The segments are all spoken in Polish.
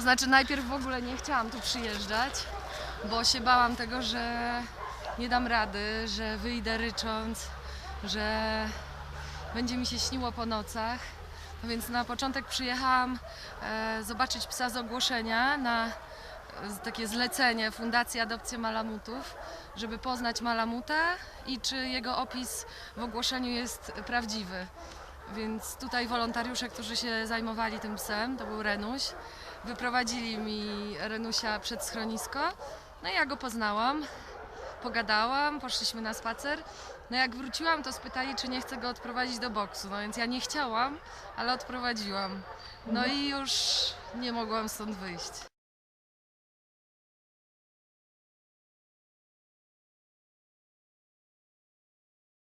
Znaczy najpierw w ogóle nie chciałam tu przyjeżdżać, bo się bałam tego, że nie dam rady, że wyjdę rycząc, że będzie mi się śniło po nocach. No więc na początek przyjechałam e, zobaczyć psa z ogłoszenia na e, takie zlecenie Fundacji Adopcji Malamutów, żeby poznać Malamuta i czy jego opis w ogłoszeniu jest prawdziwy. Więc tutaj wolontariusze, którzy się zajmowali tym psem, to był Renuś, wyprowadzili mi Renusia przed schronisko. No i ja go poznałam, pogadałam, poszliśmy na spacer. No jak wróciłam, to spytali, czy nie chcę go odprowadzić do boksu. No więc ja nie chciałam, ale odprowadziłam. No i już nie mogłam stąd wyjść.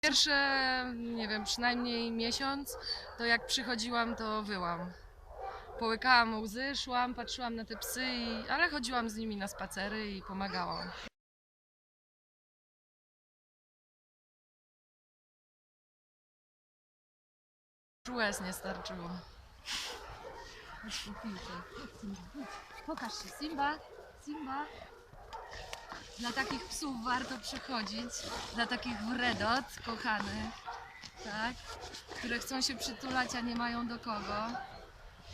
Pierwsze, nie wiem, przynajmniej miesiąc, to jak przychodziłam, to wyłam. Połykałam łzy, szłam, patrzyłam na te psy, i, ale chodziłam z nimi na spacery i pomagałam. Łez nie starczyło. Pokaż się, Simba, Simba. Dla takich psów warto przychodzić, dla takich wredot kochanych, tak, które chcą się przytulać, a nie mają do kogo.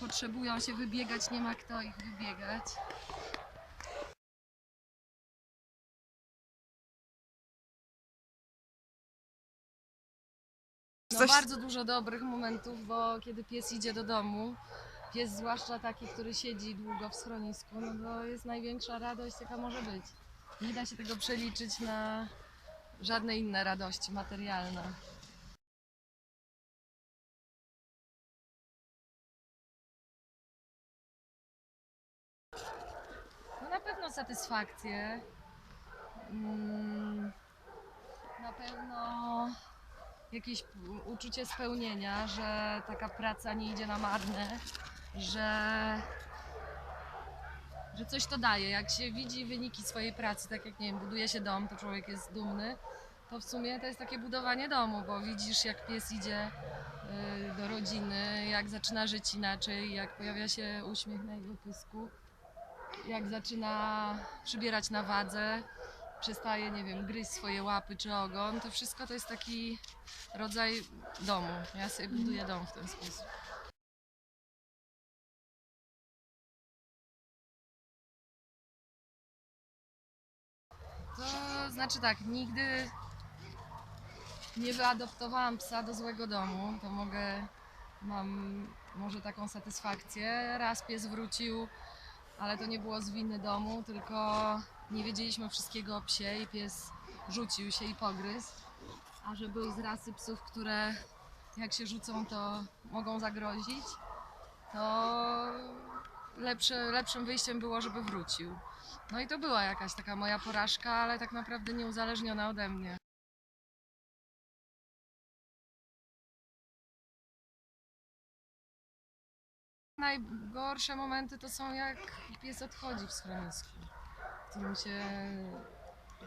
Potrzebują się wybiegać, nie ma kto ich wybiegać. No bardzo dużo dobrych momentów, bo kiedy pies idzie do domu, pies zwłaszcza taki, który siedzi długo w schronisku, no to jest największa radość, jaka może być. Nie da się tego przeliczyć na żadne inne radości materialne. Pewno satysfakcję. Mm, Na pewno jakieś uczucie spełnienia, że taka praca nie idzie na marne, że, że coś to daje. Jak się widzi wyniki swojej pracy, tak jak nie wiem, buduje się dom, to człowiek jest dumny, to w sumie to jest takie budowanie domu, bo widzisz jak pies idzie y, do rodziny, jak zaczyna żyć inaczej, jak pojawia się uśmiech na jego pysku, jak zaczyna przybierać na wadze, przestaje, nie wiem, gryźć swoje łapy czy ogon, to wszystko to jest taki rodzaj domu. Ja sobie buduję dom w ten sposób. To znaczy tak, nigdy nie wyadoptowałam psa do złego domu, to mogę, mam może taką satysfakcję. Raz pies wrócił, ale to nie było z winy domu, tylko nie wiedzieliśmy wszystkiego o psie i pies rzucił się i pogryzł. A że był z rasy psów, które jak się rzucą, to mogą zagrozić, to lepsze, lepszym wyjściem było, żeby wrócił. No i to była jakaś taka moja porażka, ale tak naprawdę nieuzależniona ode mnie. Najgorsze momenty to są jak pies odchodzi w schronisku, którym się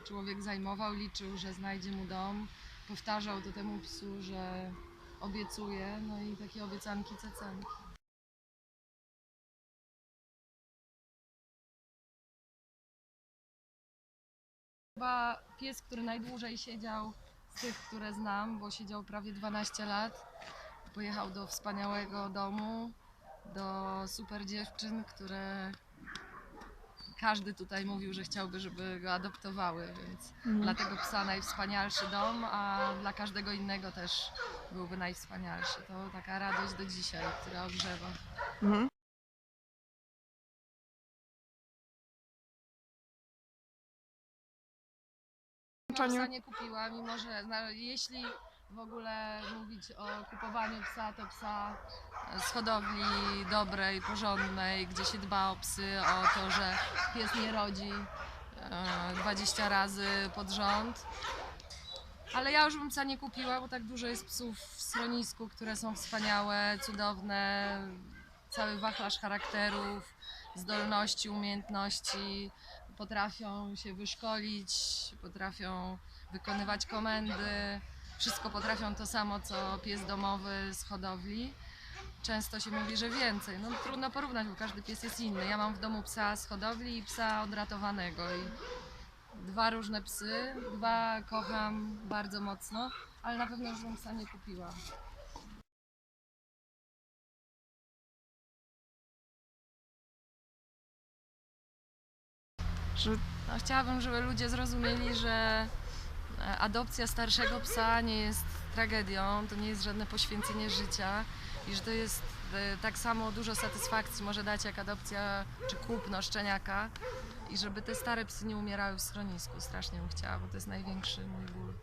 człowiek zajmował, liczył, że znajdzie mu dom, powtarzał to temu psu, że obiecuje, no i takie obiecanki cecanki. Chyba pies, który najdłużej siedział z tych, które znam, bo siedział prawie 12 lat. Pojechał do wspaniałego domu, do super dziewczyn, które każdy tutaj mówił, że chciałby, żeby go adoptowały, więc dla tego psa najwspanialszy dom, a dla każdego innego też byłby najwspanialszy. To taka radość do dzisiaj, która ogrzewa. Mhm. Psa nie kupiła, mimo że no, jeśli w ogóle mówić o kupowaniu psa, to psa z hodowli dobrej, porządnej, gdzie się dba o psy, o to, że pies nie rodzi e, 20 razy pod rząd. Ale ja już bym psa nie kupiła, bo tak dużo jest psów w schronisku, które są wspaniałe, cudowne, cały wachlarz charakterów, zdolności, umiejętności, potrafią się wyszkolić, potrafią wykonywać komendy, wszystko potrafią to samo co pies domowy z hodowli. często się mówi, że więcej. No trudno porównać, bo każdy pies jest inny. Ja mam w domu psa z hodowli i psa odratowanego. I dwa różne psy, dwa kocham bardzo mocno, ale na pewno już bym psa nie kupiła. No, chciałabym, żeby ludzie zrozumieli, że adopcja starszego psa nie jest tragedią, to nie jest żadne poświęcenie życia i że to jest e, tak samo dużo satysfakcji może dać jak adopcja czy kupno szczeniaka i żeby te stare psy nie umierały w schronisku. Strasznie bym chciała, bo to jest największy mój ból.